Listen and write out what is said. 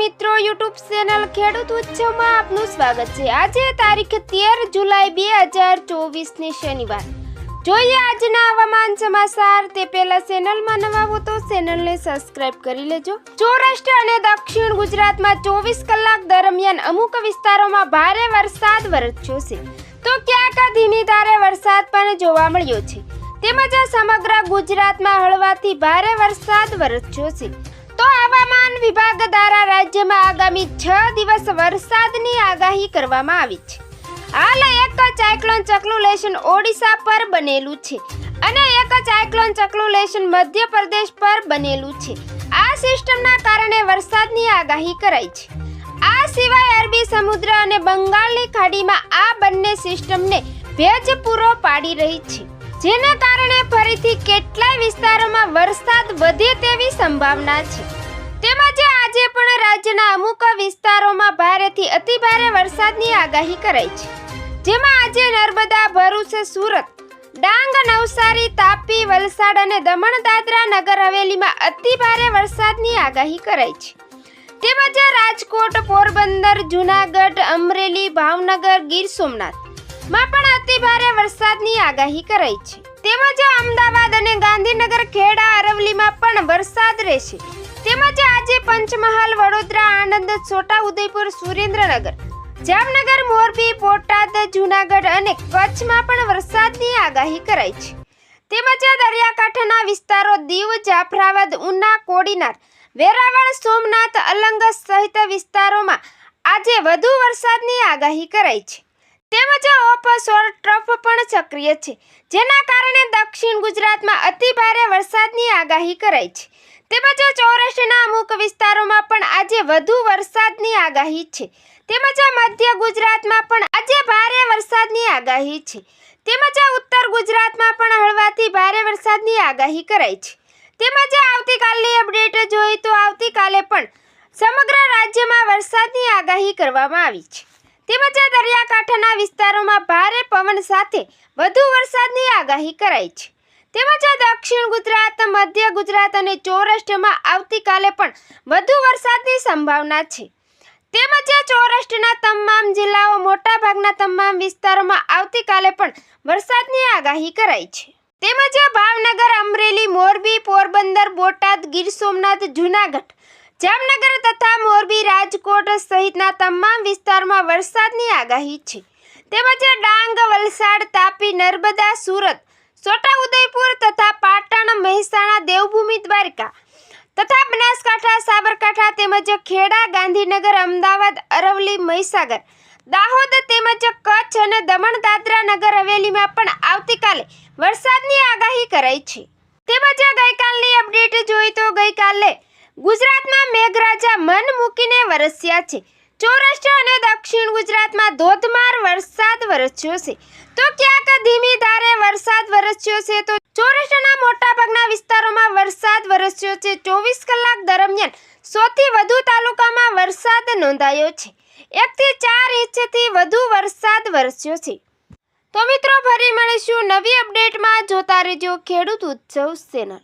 YouTube channel ખેડૂત ઉત્સવમાં આપનું સ્વાગત છે. આજે તારીખ તેર જુલાઈ બે હજાર ચોવીસને શનિવાર. જોઈએ આજના હવામાન સમાચાર. તે પહેલા ચેનલમાં નવા હો તો ચેનલને સબસ્ક્રાઇબ કરી લેજો. સૌરાષ્ટ્ર અને દક્ષિણ ગુજરાતમાં ચોવીસ કલાક દરમિયાન અમુક વિસ્તારોમાં ભારે વરસાદ વરસ્યો છે. તો ક્યાંક ધીમી ધારે વરસાદ પણ જોવા મળ્યો છે. તેમજ સમગ્ર ગુજરાતમાં હળવાથી ભારે વરસાદ વરસ્યો છે. તો હવામાન વિભાગ દ્વારા રાજ્યમાં આગામી છ દિવસ વરસાદની આગાહી કરવામાં આવી છે. હાલ એક સાયક્લોન ચકલુલેશન ઓડિશા પર બનેલું છે અને એક સાયક્લોન ચક્લુલેશન મધ્યપ્રદેશ પર બનેલું છે. આ સિસ્ટમના કારણે વરસાદની આગાહી કરાઈ છે. આ સિવાય અરબી સમુદ્ર અને બંગાળની ખાડીમાં આ બંને સિસ્ટમને ભેજ પૂરો પાડી રહી છે. જેના કારણે ફરીથી કેટલાય વિસ્તારોમાં વરસાદ સંભાવના છે. તેમજ આજે પણ રાજ્યના અમુક વિસ્તારોમાં ભારેથી અતિભારે વરસાદની આગાહી કરાઈ છે. જેમાં આજે નર્મદા, ભરૂચ, સુરત, ડાંગ, નવસારી, તાપી, વલસાડ અને દમણ દાદરા નગર હવેલીમાં અતિભારે વરસાદની આગાહી કરાઈ છે. તેમજ રાજકોટ, પોરબંદર, જુનાગઢ, અમરેલી, ભાવનગર, ગીર સોમનાથમાં પણ અતિભારે વરસાદની આગાહી કરાઈ છે. તેમજ અમદાવાદ અને પણ વરસાદ રહેશે. તેમજ આજે પંચમહાલ, વડોદરા, આણંદ છોટા ઉદયપુર સુરેન્દ્રનગર, જામનગર, મોરબી, બોટાદ, જુનાગઢ અને કચ્છમાં પણ વરસાદની આગાહી કરાઈ છે. તેમજ દરિયાકાંઠાના વિસ્તારો દીવ, જાફરાબાદ, ઉના, કોડીનાર, વેરાવળ, સોમનાથ, અલંગ સહિત વિસ્તારોમાં આજે વધુ વરસાદની આગાહી કરાઈ છે. તેમજ ઓપસોર ટ્રફ પણ સક્રિય છે. જેના કારણે દક્ષિણ ગુજરાતમાં અતિ ભારે વરસાદની આગાહી કરાઈ છે. તેમજ સૌરાષ્ટ્રના અમુક વિસ્તારોમાં પણ આજે વધુ વરસાદની આગાહી છે. તેમજ મધ્ય ગુજરાતમાં પણ આજે ભારે વરસાદની આગાહી છે. તેમજ ઉત્તર ગુજરાતમાં પણ હળવાથી ભારે વરસાદની આગાહી કરાઈ છે. તેમજ આવતીકાલની અપડેટ જોઈએ તો આવતીકાલે પણ સમગ્ર રાજ્યમાં વરસાદની આગાહી કરવામાં આવી છે. તેમજ દરિયાકાંઠાના વિસ્તારોમાં ભારે પવન સાથે વધુ વરસાદની આગાહી કરાઈ છે. તેમજ દક્ષિણ ગુજરાત, મધ્ય ગુજરાત અને સૌરાષ્ટ્રમાં આવતીકાલે પણ વધુ વરસાદની સંભાવના છે. તેમજ સૌરાષ્ટ્રના તમામ જિલ્લાઓ મોટાભાગના તમામ વિસ્તારોમાં આવતીકાલે પણ વરસાદની આગાહી કરાઈ છે. તેમજ ભાવનગર, અમરેલી, મોરબી, પોરબંદર, બોટાદ, ગીર સોમનાથ, જૂનાગઢ જામનગર તથા મોરબી રાજકોટ સહિતના તમામ વિસ્તારમાં વરસાદની આગાહી છે. તેમજ ડાંગ, વલસાડ, તાપી, નર્મદા, સુરત, છોટાઉદેપુર તથા પાટણ, મહેસાણા, દેવભૂમિ, દ્વારકા તથા બનાસકાંઠા, સાબરકાંઠા તેમજ ખેડા, ગાંધીનગર, અમદાવાદ, અરવલ્લી, મહીસાગર, દાહોદ તેમજ કચ્છ અને દમણ દાદરા નગર હવેલીમાં પણ આવતીકાલે વરસાદની આગાહી કરાઈ છે. તેમજ ગઈકાલની અપડેટ જોઈ તો ગઈકાલે ગુજરાતમાં મેઘરાજા મન મૂકીને વરસ્યા છે. સૌરાષ્ટ્ર અને દક્ષિણ ગુજરાતમાં ધોધમાર વરસાદ વરસ્યો છે. તો ક્યાંક ધીમી ધારે વરસાદ વરસ્યો છે તો સૌરાષ્ટ્રના મોટાભાગના વિસ્તારોમાં વરસાદ વરસ્યો છે. ચોવીસ કલાક દરમિયાન સૌથી વધુ તાલુકામાં વરસાદ નોંધાયો છે. એકથી ચાર ઇંચથી વધુ વરસાદ વરસ્યો છે. તો મિત્રો, ફરી મળીશું નવી અપડેટમાં. જોતા રહેજો ખેડૂત ઉત્સવ ચેનલ.